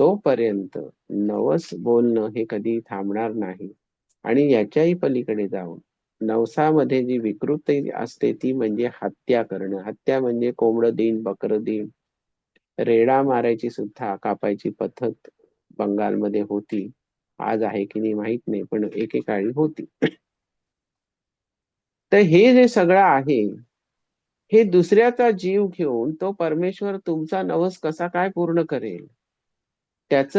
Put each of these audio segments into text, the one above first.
तोपर्यंत नवस बोलणं हे कधी थांबणार नाही. आणि याच्याही पलीकडे जाऊन नवसामध्ये जी विकृती असते ती म्हणजे हत्या करणं. हत्या म्हणजे कोंबड देईन बकर देईन. रेडा मारायची सुद्धा कापायची पद्धत बंगालमध्ये होती. आज आहे की नाही माहीत नाही पण एकेकाळी होती. तर हे जे सगळं आहे हे दुसऱ्याचा जीव घेऊन तो परमेश्वर तुमचा नवस कसा काय पूर्ण करेल? त्याच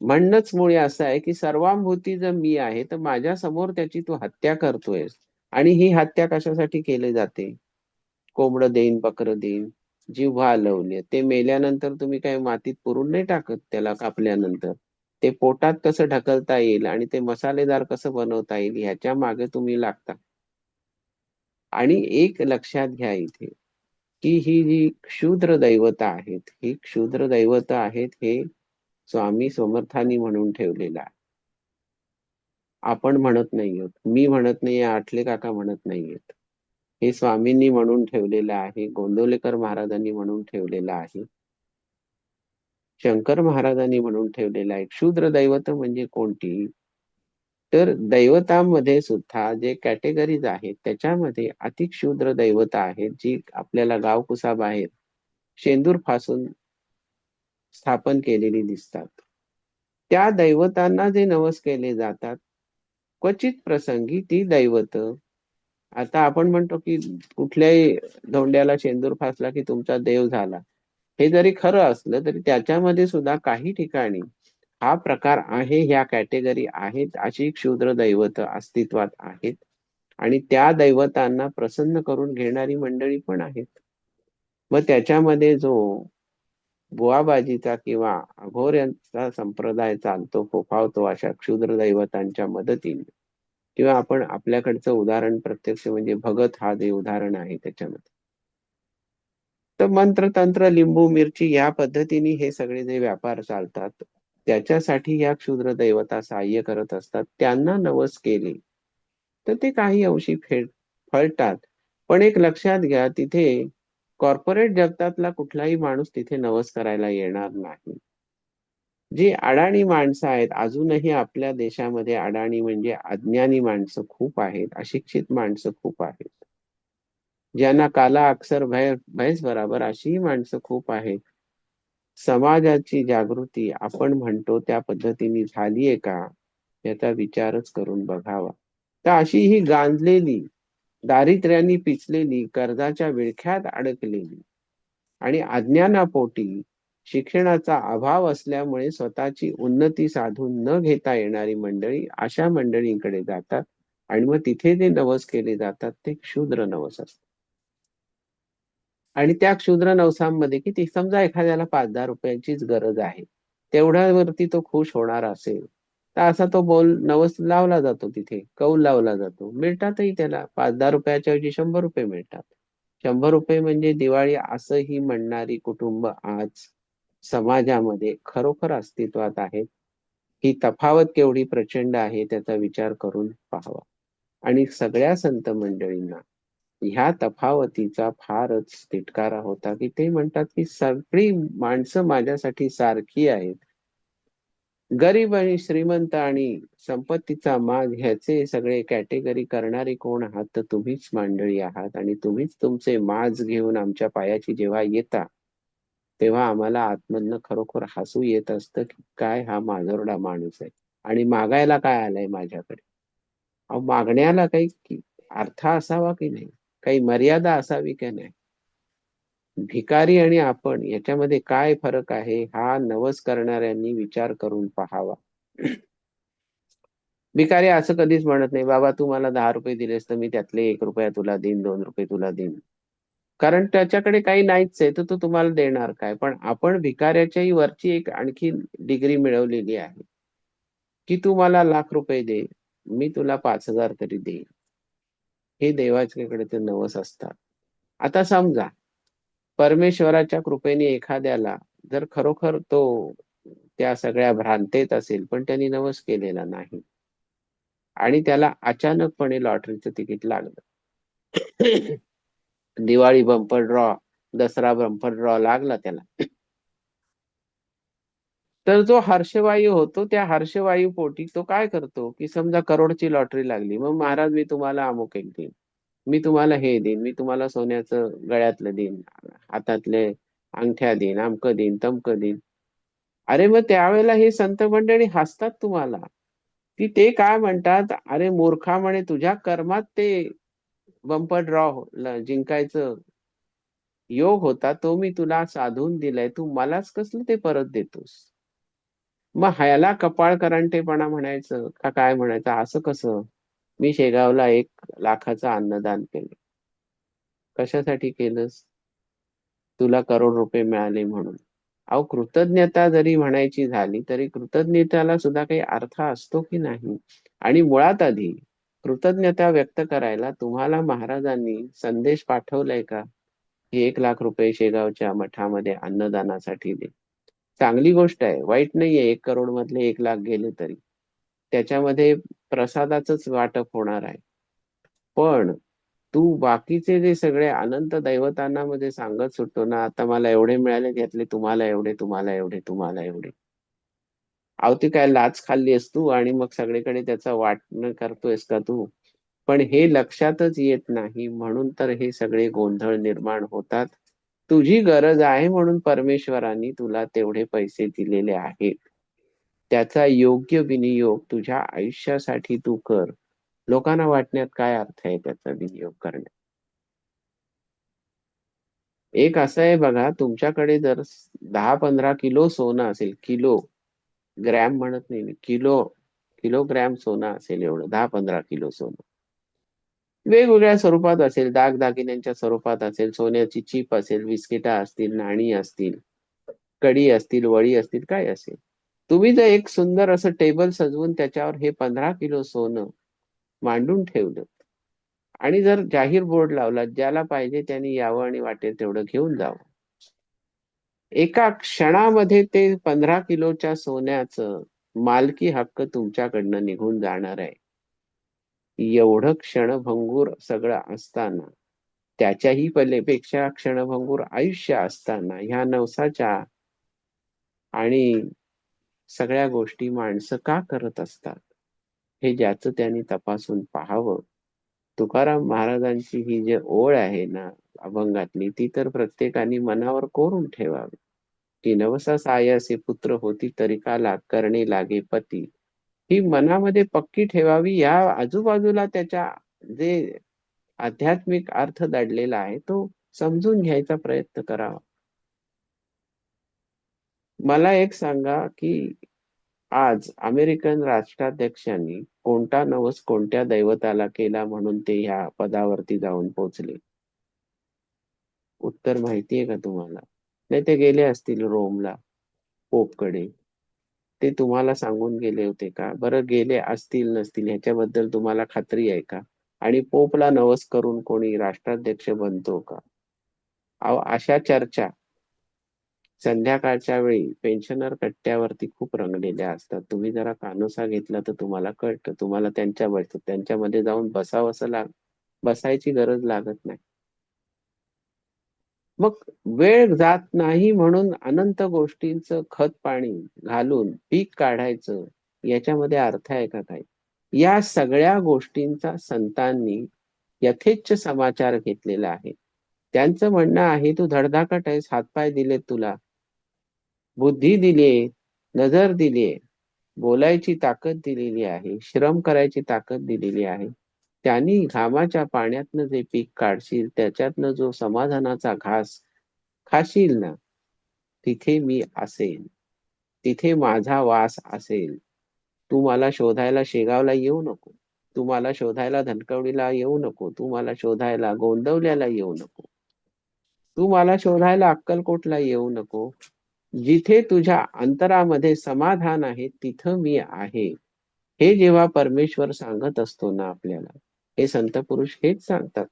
म्हणणंच मुळे असं आहे की सर्वांभूती जर मी आहे तर माझ्यासमोर त्याची तू हत्या करतोयस. आणि ही हत्या कशासाठी केली जाते? कोंबड देईन बकर देईन जिव्हा हलवले ते मेल्यानंतर तुम्ही काही मातीत पुरून नाही टाकत त्याला कापल्यानंतर. ते पोटात कसं ढकलता येईल आणि ते मसालेदार कसं बनवता येईल ह्याच्या मागे तुम्ही लागता. आणि एक लक्षात घ्या इथे. की ही जी क्षुद्र दैवता आहेत ही क्षुद्र दैवत आहेत हे स्वामी समर्थानी म्हणून ठेवलेलं आहे. आपण म्हणत नाही आहोत. मी म्हणत नाही आठले काका म्हणत नाहीयेत हे स्वामींनी म्हणून ठेवलेलं आहे गोंदवलेकर महाराजांनी म्हणून ठेवलेलं आहे. शंकर महाराजांनी म्हणून ठेवलेलं आहे. क्षुद्र दैवत म्हणजे कोणती? तर दैवतांमध्ये सुद्धा जे कॅटेगरीज आहेत त्याच्यामध्ये अतिक्षुद्र दैवता आहेत जी आपल्याला गावकुसा बाहेर शेंदूर फासून स्थापन केलेली दिसतात. त्या दैवतांना जे नवस केले जातात क्वचित प्रसंगी ती दैवत आता आपण म्हणतो की कुठल्याही धोंड्याला शेंदूर फासला की तुमचा देव झाला. हे जरी खरं असलं तरी त्याच्यामध्ये सुद्धा काही ठिकाणी हा प्रकार आहे ह्या कॅटेगरी आहेत अशी क्षुद्र दैवत अस्तित्वात आहेत. आणि त्या दैवतांना प्रसन्न करून घेणारी मंडळी पण आहेत. मग त्याच्यामध्ये जो बुवाबाजीचा किंवा अघोर यांचा संप्रदाय चालतो फोफावतो अशा क्षुद्र दैवतांच्या मदतीने किंवा आपण आपल्याकडचं उदाहरण प्रत्यक्ष म्हणजे भगत हा जे उदाहरण आहे त्याच्यामध्ये. तर मंत्र तंत्र लिंबू मिरची या पद्धतीने हे सगळे जे व्यापार चालतात त्याच्यासाठी या क्षुद्र दैवता सहाय्य करत असतात. त्यांना नवस केले तर ते काही अंशी फेड फळतात. पण एक लक्षात घ्या तिथे कॉर्पोरेट जगतातला कुठलाही माणूस तिथे नवस करायला येणार नाही. जी अडाणी माणसं आहेत अजूनही आपल्या देशामध्ये अडाणी म्हणजे अज्ञानी माणसं खूप आहेत अशिक्षित माणसं खूप आहेत. ज्यांना काला अक्षर भय भयच बराबर अशीही माणसं खूप आहेत. समाजाची जागृती आपण म्हणतो त्या पद्धतीने झालीये का? याचा विचारच करून बघावा. तर अशी ही गांजलेली दारिद्र्याने पिचलेली कर्जाच्या विळख्यात अडकलेली आणि अज्ञानापोटी शिक्षणाचा अभाव असल्यामुळे स्वतःची उन्नती साधून न घेता येणारी मंडळी अशा मंडळींकडे जातात आणि मग तिथे जे नवस केले जातात ते क्षुद्र नवस असतात. आणि त्या क्षुद्र नवसांमध्ये किती समजा एखाद्याला पाच दहा रुपयांचीच गरज आहे तेवढ्यावरती तो खुश होणार असेल तर असा तो बोल नवस लावला जातो तिथे कौल लावला जातो. मिळतातही त्याला पाच दहा रुपयाच्या ऐवजी शंभर रुपये मिळतात. शंभर रुपये म्हणजे दिवाळी असंही म्हणणारी कुटुंब आज समाजामध्ये खरोखर अस्तित्वात आहेत. ही तफावत केवढी प्रचंड आहे त्याचा विचार करून पाहावा. आणि सगळ्या संत मंडळींना ह्या तफावतीचा फारच तिटकारा होता की ते म्हणतात की सगळी माणसं माझ्यासाठी सारखी आहेत. गरीब आणि श्रीमंत आणि संपत्तीचा माग ह्याचे सगळे कॅटेगरी करणारे कोण आहात? तर तुम्हीच मांडळी आहात आणि तुम्हीच तुमचे माज घेऊन आमच्या पायाची जेव्हा येता तेव्हा आम्हाला आतमधनं खरोखर हसू येत असतं की काय हा माजोरडा माणूस आहे आणि मागायला काय आलाय माझ्याकडे? अहो मागण्याला काही अर्थ असावा की नाही? काही मर्यादा असावी की नाही? भिकारी आणि आपण याच्यामध्ये काय फरक आहे? हा नवस करणाऱ्यांनी विचार करून पाहावा. भिकारी असं कधीच म्हणत नाही बाबा तू मला दहा रुपये दिलेस तर मी त्यातले एक रुपया तुला देईन दोन रुपये तुला देईन. कारण त्याच्याकडे काही नाहीच आहे तर तो तुम्हाला देणार काय? पण आपण भिकाऱ्याच्याही वरची एक आणखी डिग्री मिळवलेली आहे की तू मला लाख रुपये दे मी तुला पाच हजार तरी देईन. हे देवाच्याकडे ते नवस असतात. आता समजा परमेश्वराच्या कृपेने एखाद्याला जर खरोखर तो त्या सगळ्या भ्रांतेत असेल पण त्यांनी नवस केलेला नाही आणि त्याला अचानकपणे लॉटरीचं तिकीट लागलं. Diwali bumper draw Dussehra bumper draw लागला त्याला. तर जो हर्षवायू होतो त्या हर्षवायू पोटी तो काय करतो की समजा करोडची लॉटरी लागली मग महाराज मी तुम्हाला अमुक एक देईन. मी तुम्हाला हे देईन मी तुम्हाला सोन्याचं गळ्यातलं देईन हातातले अंगठ्या देईन अमकं देईन तमकं देईन. अरे मग त्यावेळेला हे संत मंडळी हसतात तुम्हाला. की ते काय म्हणतात अरे मूर्खा म्हणे तुझ्या कर्मात ते बंपर ड्रॉ हो, जिंकायचं योग होता तो मी तुला साधून दिलाय तू मलाच कसलं ते परत देतोस? मग ह्याला कपाळ करांटेपणा म्हणायचं का काय म्हणायचं? असं कसं? मी शेगावला एक लाखाचं अन्नदान केलं. कशासाठी केलंस? तुला करोड रुपये मिळाले म्हणून. अहो कृतज्ञता जरी म्हणायची झाली तरी कृतज्ञतेला सुद्धा काही अर्थ असतो की नाही? आणि मुळात आधी कृतज्ञता व्यक्त करायला तुम्हाला महाराजांनी संदेश पाठवलाय का? की एक लाख रुपये शेगावच्या मठामध्ये अन्नदानासाठी दे. चांगली गोष्ट आहे. वाईट नाहीये एक करोड मधले एक लाख गेले तरी. त्याच्यामध्ये प्रसादाच वाटप होणार आहे. पण तू बाकीचे जे सगळे अनंत दैवतांना मध्ये सांगत सुटतो ना आता मला एवढे मिळाले त्यातले तुम्हाला एवढे तुम्हाला एवढे तुम्हाला एवढे. अवती काय लाच खाल्ली असतो आणि मग सगळीकडे त्याचा वाटणं करतोयस का तू? पण हे लक्षातच येत नाही म्हणून तर हे सगळे गोंधळ निर्माण होतात. तुझी गरज आहे म्हणून परमेश्वरांनी तुला तेवढे पैसे दिलेले आहेत. त्याचा योग्य विनियोग तुझ्या आयुष्यासाठी तू कर. लोकांना वाटण्यात काय अर्थ आहे त्याचा विनियोग करण्यात? एक असं आहे बघा तुमच्याकडे जर दहा पंधरा किलो सोनं असेल किलो ग्रॅम म्हणत नाही किलो किलोग्रॅम सोनं असेल एवढं दहा पंधरा किलो सोनं. वेगवेगळ्या स्वरूपात असेल. दागदागिन्यांच्या स्वरूपात असेल. सोन्याची चीप असेल. बिस्किटा असतील. नाणी असतील. कडी असतील. वळी असतील. काय असेल. तुम्ही जर एक सुंदर असं टेबल सजवून त्याच्यावर हे पंधरा किलो सोनं मांडून ठेवलं आणि जर जाहीर बोर्ड लावला ज्याला पाहिजे त्यांनी यावं आणि वाटेल तेवढं घेऊन जावं. एका क्षणामध्ये ते पंधरा किलोच्या सोन्याचं मालकी हक्क तुमच्याकडनं निघून जाणार आहे. एवढं क्षणभंगूर सगळं असताना त्याच्याही पलेपेक्षा क्षणभंगूर आयुष्य असताना ह्या नवसाच्या आणि सगळ्या गोष्टी माणसं का करत असतात? हे ज्याचं त्यांनी तपासून पाहावं. तुकाराम महाराजांची ही जे ओळ आहे ना अभंगातली ती तर प्रत्येकाने मनावर कोरून ठेवावी. की नवसा सायसे पुत्र होती तरी काला करणे लागे पती. ही मनामध्ये पक्की ठेवावी. या आजूबाजूला त्याच्या जे आध्यात्मिक अर्थ दडलेला आहे तो समजून घ्यायचा प्रयत्न करावा. मला एक सांगा की आज अमेरिकन राष्ट्राध्यक्षांनी कोणता नवस कोणत्या दैवताला केला म्हणून ते ह्या पदावरती जाऊन पोहोचले उत्तर माहितीये का तुम्हाला? नाही ते गेले असतील रोमला पोपकडे. ते तुम्हाला सांगून गेले होते का? बरं गेले असतील नसतील ह्याच्याबद्दल तुम्हाला खात्री आहे का? आणि पोपला नवस करून कोणी राष्ट्राध्यक्ष बनतो का? अहो अशा चर्चा संध्याकाळच्या वेळी पेन्शनर कट्ट्यावरती खूप रंगलेल्या असतात. तुम्ही जरा कानोसा घेतला तर तुम्हाला कळतं. तुम्हाला त्यांच्या त्यांच्यामध्ये जाऊन बसावंसं लाग बसायची गरज लागत नाही. मग वेळ जात नाही म्हणून अनंत गोष्टींचं खत पाणी घालून पीक काढायचं याच्यामध्ये अर्थ आहे का काही या सगळ्या गोष्टींचा संतांनी यथेच्छ समाचार घेतलेला आहे. त्यांचं म्हणणं आहे तू धडधाकट आहेस हातपाय दिलेत तुला. बुद्धी दिली नजर दिली बोलायची ताकद दिलेली आहे श्रम करायची ताकद दिलेली आहे. त्यांनी घामाच्या पाण्यातनं जे पीक काढशील त्याच्यातनं जो समाधानाचा घास खाशील ना तिथे मी असेल तिथे माझा वास असेल. तू मला शोधायला शेगावला येऊ नको. तू मला शोधायला धनकवडीला येऊ नको. तू मला शोधायला गोंदवल्याला येऊ नको. तू मला शोधायला अक्कलकोटला येऊ नको. जिथे तुझ्या अंतरामध्ये समाधान आहे तिथं मी आहे. हे जेव्हा परमेश्वर सांगत असतो ना आपल्याला हे संत पुरुष हेच सांगतात.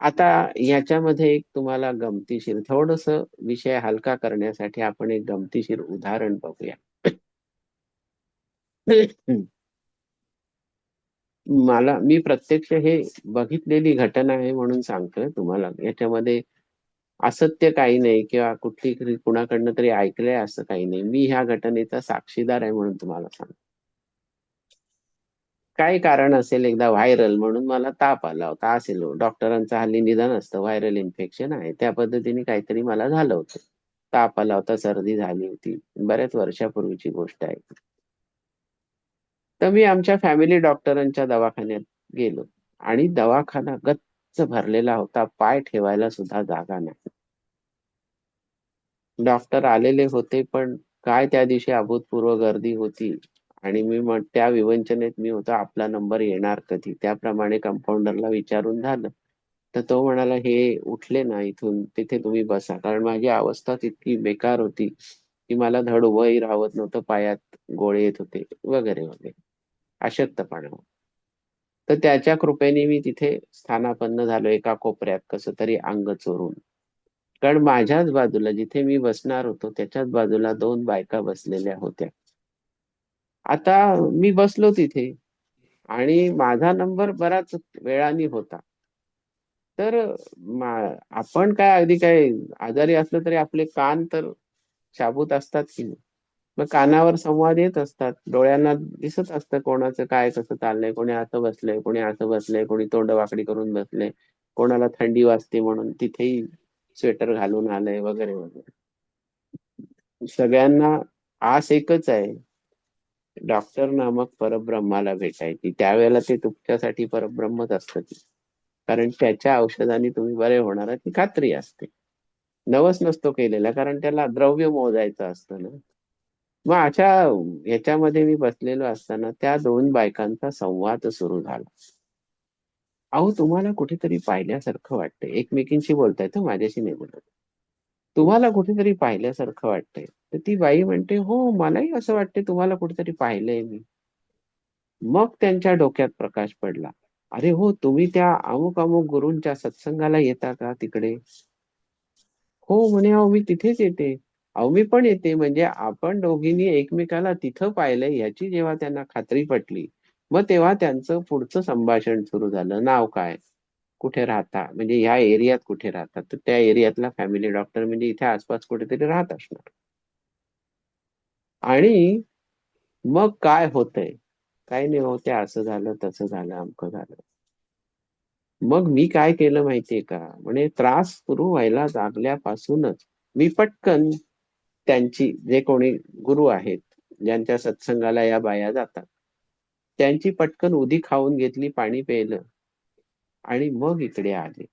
आता याच्यामध्ये एक तुम्हाला गमतीशीर थोडस विषय हलका करण्यासाठी आपण एक गमतीशीर उदाहरण बघूया. मला मी प्रत्यक्ष हे बघितलेली घटना आहे म्हणून सांगतोय तुम्हाला. याच्यामध्ये असत्य काही नाही किंवा कुठली कुणाकडनं तरी ऐकलंय असं काही नाही. मी ह्या घटनेचा साक्षीदार आहे म्हणून तुम्हाला सांगतो काही कारण असेल एकदा व्हायरल म्हणून मला ताप आला होता. असेल डॉक्टरांचं हल्ली निदान असतं. व्हायरल इन्फेक्शन आहे. त्या पद्धतीने काहीतरी मला झालं होतं. ताप आला होता. सर्दी झाली होती. बऱ्याच वर्षापूर्वीची गोष्ट आहे. तर मी आमच्या फॅमिली डॉक्टरांच्या दवाखान्यात गेलो. आणि दवाखाना गच्च भरलेला होता. पाय ठेवायला सुद्धा जागा नाही. डॉक्टर आलेले होते पण काय त्या दिवशी अभूतपूर्व गर्दी होती? आणि मी मग त्या विवंचनेत मी होतो आपला नंबर येणार कधी? त्याप्रमाणे कंपाऊंडरला विचारून झालं. तर तो म्हणाला हे उठले ना इथून तिथे तुम्ही बसा. कारण माझी अवस्था तितकी बेकार होती की मला धड उभंही राहत नव्हतं पायात गोळे येत होते वगैरे वगैरे. अशक्तपणा. तर त्याच्या कृपेने मी तिथे स्थानापन्न झालो एका कोपऱ्यात कसं तरी अंग चोरून. कारण माझ्याच बाजूला जिथे मी बसणार होतो त्याच्याच बाजूला दोन बायका बसलेल्या होत्या. आता मी बसलो तिथे आणि माझा नंबर बराच वेळाने होता. तर आपण काय अगदी काय आजारी असलं तरी आपले कान तर शाबूत असतात की नाही? मग कानावर संवाद येत असतात. डोळ्यांना दिसत असतं कोणाचं काय कसं चाललंय कोणी असं बसलंय कोणी असं बसलंय कोणी तोंड वाकडी करून बसलंय कोणाला थंडी वाजते म्हणून तिथेही स्वेटर घालून आलंय वगैरे वगैरे. सगळ्यांना आस एकच आहे. डॉक्टर नामक परब्रह्माला भेटायची. त्यावेळेला ते तुमच्यासाठी परब्रह्मच असतं कारण त्याच्या औषधाने तुम्ही बरे होणार ती खात्री असते. नवस नसतो केलेला कारण त्याला द्रव्य मोजायचं असतं ना. मग अशा ह्याच्यामध्ये मी बसलेलो असताना त्या दोन बायकांचा संवाद सुरू झाला. अहो तुम्हाला कुठेतरी पाहिल्यासारखं वाटतं एकमेकींशी बोलताय तर माझ्याशी नाही बोलत. तुम्हाला कुठेतरी पाहिल्यासारखं वाटतंय. तर ती बाई म्हणते हो मलाही असं वाटते तुम्हाला कुठेतरी पाहिलंय मी. मग त्यांच्या डोक्यात प्रकाश पडला. अरे हो तुम्ही त्या अमुक अमुक गुरूंच्या सत्संगाला येता का तिकडे? हो म्हणे अहो मी तिथेच येते. अहो मी पण येते. म्हणजे आपण दोघींनी एकमेकाला तिथं पाहिलंय याची जेव्हा त्यांना खात्री पटली मग तेव्हा त्यांचं पुढचं संभाषण सुरू झालं. नाव काय? कुठे राहता? म्हणजे ह्या एरियात कुठे राहतात तर त्या एरियातला फॅमिली डॉक्टर म्हणजे इथे आसपास कुठेतरी राहत असणार. आणि मग काय होतंय? काही नाही होते असं झालं तसं झालं अमकं झालं. मग मी काय केलं माहितीये का? म्हणजे त्रास सुरू व्हायला लागल्यापासूनच मी पटकन त्यांची जे कोणी गुरु आहेत ज्यांच्या सत्संगाला या बाया जातात त्यांची पटकन उदी खाऊन घेतली पाणी प्यायलं. आणि मग इकडे आले.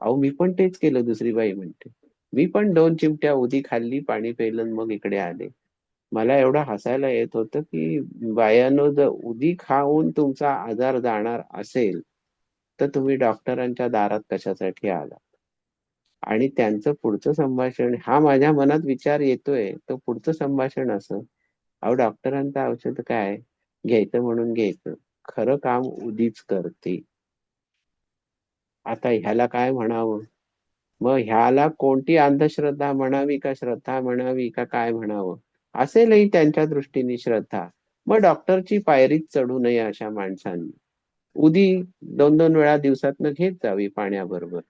अहो मी पण तेच केलं दुसरी बाई म्हणते. मी पण दोन चिमट्या उदी खाल्ली पाणी प्यायलं मग इकडे आले. मला एवढं हसायला येत होतं की बायानो जर उदी खाऊन तुमचा आजार जाणार असेल तर तुम्ही डॉक्टरांच्या दारात कशासाठी आला? आणि त्यांचं पुढचं संभाषण हा माझ्या मनात विचार येतोय तो पुढचं संभाषण असं. अहो डॉक्टरांचं औषध काय? घ्यायचं म्हणून घ्यायचं. खरं काम उदीच करते आता ह्याला काय म्हणावं? मग ह्याला कोणती अंधश्रद्धा म्हणावी का श्रद्धा म्हणावी का काय म्हणावं? असेलही त्यांच्या दृष्टीने श्रद्धा. मग डॉक्टरची पायरीच चढू नये अशा माणसांनी. उदी दोन दोन वेळा दिवसातनं घेत जावी पाण्याबरोबर.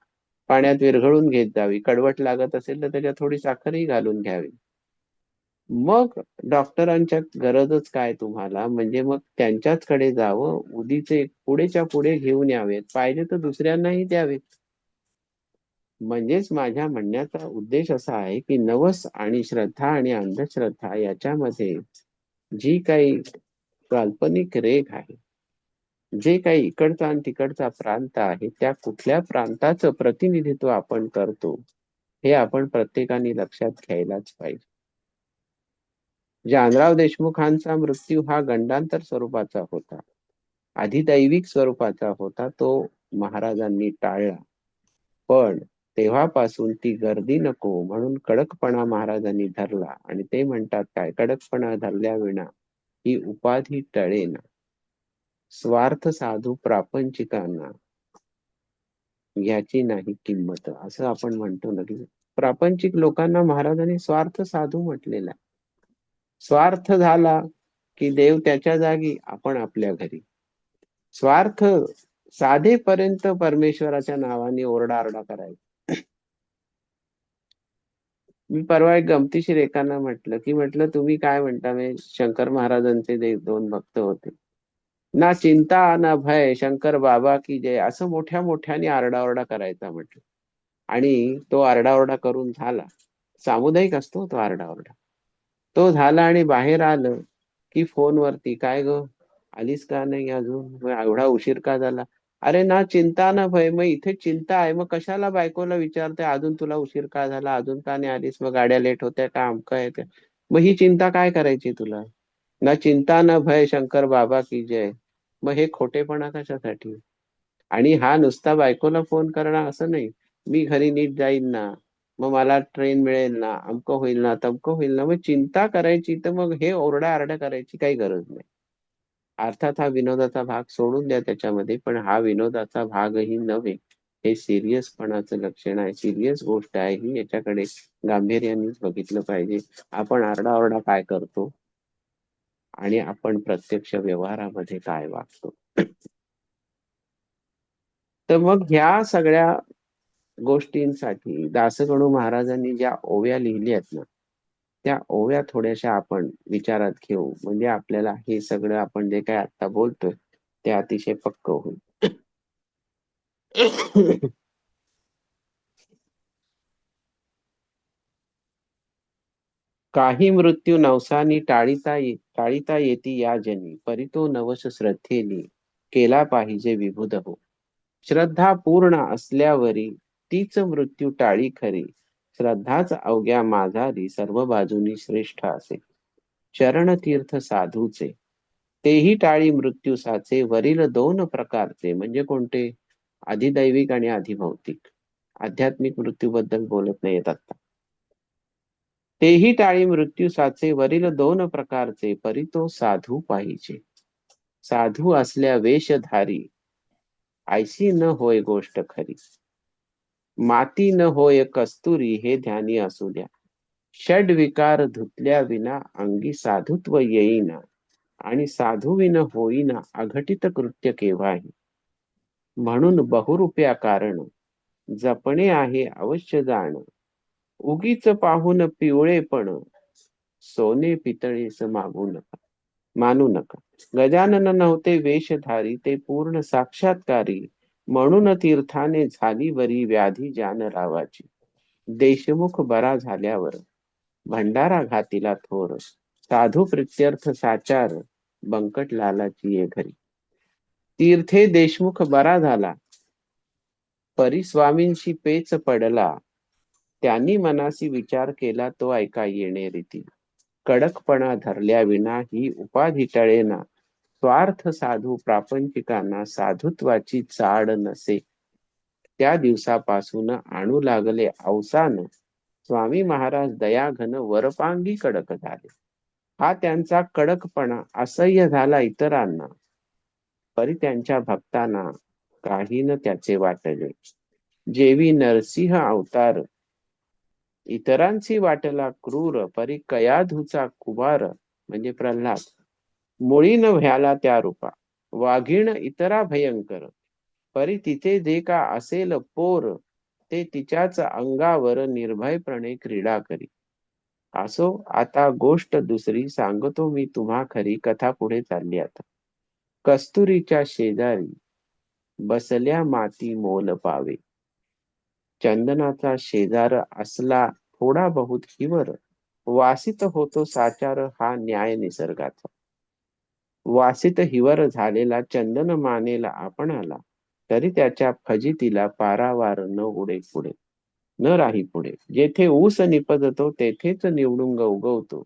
पाण्यात विरघळून घेत जावी. कडवट लागत असेल तर त्याच्यात थोडी साखरही घालून घ्यावी. मग डॉक्टरांच्या गरजच काय तुम्हाला? म्हणजे मग त्यांच्याच कडे जावं उदीचे पुढेच्या पुढे घेऊन यावेत. पाहिजे तर दुसऱ्यांनाही द्यावेत. म्हणजेच माझ्या म्हणण्याचा उद्देश असा आहे की नवस आणि श्रद्धा आणि अंधश्रद्धा याच्यामध्ये जी काही काल्पनिक रेख आहे जे काही इकडचा आणि तिकडचा प्रांत आहे त्या कुठल्या प्रांताचं प्रतिनिधित्व आपण करतो हे आपण प्रत्येकाने लक्षात घ्यायलाच पाहिजे. जानराव देशमुखांचा मृत्यू हा गंडांतर स्वरूपाचा होता. आधी दैविक स्वरूपाचा होता तो महाराजांनी टाळला. पण तेव्हापासून ती गर्दी नको म्हणून कडकपणा महाराजांनी धरला आणि ते म्हणतात काय कडकपणा धरल्या विना ही उपाधी टळेना. स्वार्थ साधू प्रापंचिकांना याची नाही किंमत. असं आपण म्हणतो ना की प्रापंचिक लोकांना महाराजांनी स्वार्थ साधू म्हटलेला स्वार्थ झाला की देव त्याच्या जागी आपण आपल्या घरी. स्वार्थ साधेपर्यंत परमेश्वराच्या नावाने ओरडाआरडा करायचा. मी परवा एक गमतीशीर एकांना म्हटलं की म्हटलं तुम्ही काय म्हणता मी शंकर महाराजांचे देव दोन भक्त होते. ना चिंता ना भय शंकर बाबा की जय असं मोठ्या मोठ्याने आरडाओरडा करायचा म्हटलं. आणि तो आरडाओरडा करून झाला. सामुदायिक असतो तो आरडाओरडा. तो झाला आणि बाहेर आलं की फोनवरती. काय ग? आलीस का नाही अजून? एवढा उशीर का झाला? अरे ना चिंता ना भय. मग इथे चिंता आहे. मग कशाला बायकोला विचारते? अजून तुला उशीर का झाला? अजून का नाही आलीस? मग गाड्या लेट होत्या का? अमकं येते मग ही चिंता काय करायची तुला? ना चिंता ना भय शंकर बाबा की जय. मग हे खोटेपणा कशासाठी? आणि हा नुसता बायकोला फोन करणं असं नाही. मी घरी नीट जाईन ना. मग मला ट्रेन मिळेल ना अमकं होईल ना तमकं होईल ना मग चिंता करायची तर मग हे ओरडा आरडा करायची काही गरज नाही. अर्थात हा विनोदाचा भाग सोडून द्या त्याच्यामध्ये पण हा विनोदाचा भागही नव्हे. हे सिरियसपणाचं लक्षण आहे सिरियस गोष्ट आहे ही याच्याकडे गांभीर्यानेच बघितलं पाहिजे. आपण आरडाओरडा काय करतो? आणि आपण प्रत्यक्ष व्यवहारामध्ये काय वागतो? तर मग ह्या सगळ्या गोष्टींसाठी दासगणू महाराजांनी ज्या ओव्या लिहिल्या आहेत ना त्या ओव्या थोड्याशा आपण विचारात घेऊ. म्हणजे आपल्याला हे सगळं आपण जे काय आता बोलतोय ते अतिशय पक्क होईल. काही मृत्यू नवसानी टाळीता ये टाळीता येती या जनी परितो नवस श्रद्धेनी केला पाहिजे विभुद हो श्रद्धा पूर्ण असल्यावरी तीच मृत्यू टाळी खरी. श्रद्धाच अवघ्या माझारी सर्व बाजूनी श्रेष्ठ असे. चरण तीर्थ साधूचे. तेही टाळी मृत्यू साचे. वरील दोन प्रकारचे म्हणजे कोणते? अधिदैविक आणि अधिभौतिक. आध्यात्मिक मृत्यूबद्दल बोलत नाही येत आता. तेही टाळी मृत्यू साचे. वरील दोन प्रकारचे. परितो साधू पाहिजे. साधू असल्या वेशधारी ऐशी न होय गोष्ट खरी. माती न होय कस्तुरी हे ध्यानी असू द्या. षड विकार धुतल्या विना अंगी साधुत्व येईना आणि साधुविन होईना अघटित कृत्य केव्हाही. म्हणून बहुरूप्या कारण जपणे आहे अवश्य जाण. उगीच पाहून पिवळेपण सोने पितळेस मागू नका मानू नका. गजानन नव्हते वेशधारी ते पूर्ण साक्षात्कारी म्हणून तीर्थाने झाली बरी व्याधी जान रावाची देशमुख बरा झाल्यावर भंडारा घातीला थोर साधू प्रित्यर्थ साचार बंकट लालाची ये घरी. तीर्थे देशमुख बरा झाला. परिस्वामींशी पेच पडला. त्यांनी मनासी विचार केला तो ऐका येणे रीती. कडकपणा धरल्या विना ही उपाधी टळेना. स्वार्थ साधू प्रापंचिकांना साधुत्वाची चाड नसे. त्या दिवसापासून आणू लागले अवसान. स्वामी महाराज दयाघन वरपांगी कडक झाले. हा त्यांचा कडकपणा असह्य झाला इतरांना. परी त्यांच्या भक्तांना काही न त्याचे वाटले. जेवी नरसिंह अवतार. इतरांची वाटला क्रूर परी कयाधूचा कुबार म्हणजे प्रल्हाद. मुळी न त्या रूपा. वाघीण इतरा भयंकर. परी तिथे जे का असेल पोर ते तिच्याच अंगावर निर्भयपणे क्रीडा करी. असो आता गोष्ट दुसरी सांगतो मी तुम्हा खरी कथा पुढे चालली आता. कस्तुरीच्या शेजारी बसल्या माती मोल पावे. चंदनाचा शेजार असला थोडा बहुत हिवर वासित होतो साचार हा न्याय निसर्गाचा. वासित हिवर झालेला चंदन मानेला आपण आला. तरी त्याच्या फजितीला पारावार न उडे पुढे न राही पुढे. जेथे ऊस निपजतो तेथेच निवडुंग उगवतो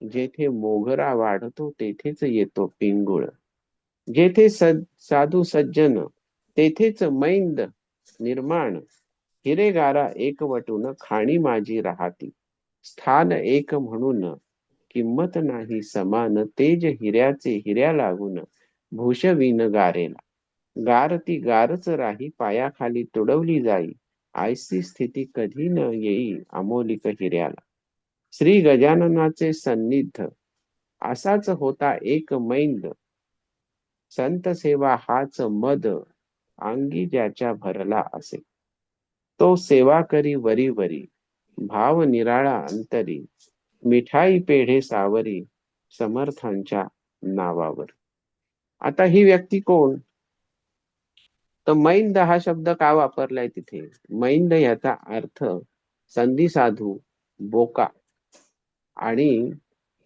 जेथे मोगरा वाढतो तेथेच येतो पिंगुळ. जेथे सद साधू सज्जन तेथेच मैंद निर्माण. हिरेगारा एकवटून खाणी माझी राहती. स्थान एक म्हणून किंमत नाही समान तेज हिऱ्याचे हिऱ्या लागून भूषविन गारेला. गार ती गारच राही पायाखाली तुडवली जाई. आयसी स्थिती कधी न येई अमोलिक हिऱ्याला. श्री गजाननाचे सन्निध असाच होता एक मैंद. संत सेवा हाच मद. अंगी ज्याच्या भरला असे. तो सेवा करी वरी वरी. भाव निराळा अंतरी. मिठाई पेढे सावरी समर्थांच्या नावावर. आता ही व्यक्ती कोण? तर मैंद हा शब्द का वापरलाय तिथे? मैंद याचा अर्थ संधी साधू बोका. आणि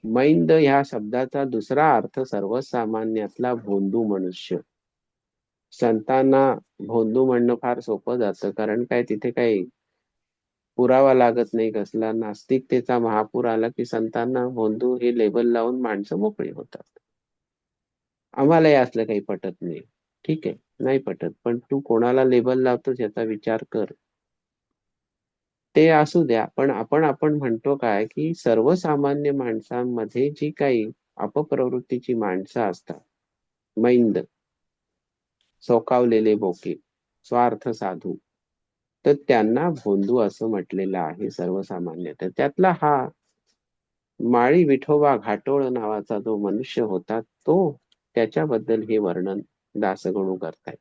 मैंद ह्या शब्दाचा दुसरा अर्थ सर्वसामान्यातला भोंदू मनुष्य. संतांना भोंदू म्हणणं फार सोपं जातं कारण काय तिथे काही पुरावा लागत नाही कसला. नास्तिकतेचा महापूर आला की संतांना होंदू हे लेबल लावून माणसं मोकळी होतात. आम्हालाही असलं काही पटत नाही. ठीक आहे नाही पटत. पण तू कोणाला लेबल लावतोस याचा विचार कर. ते असू द्या पण आपण आपण म्हणतो काय की सर्वसामान्य माणसांमध्ये जी काही अपप्रवृत्तीची माणसं असतात. मैंद सोकावलेले बोके स्वार्थ साधू तर त्यांना भोंदू असं म्हटलेलं आहे सर्वसामान्य. तर त्यातला हा माळी विठोबा घाटोळ नावाचा जो मनुष्य होता तो त्याच्याबद्दल हे वर्णन दासगणू करतायत.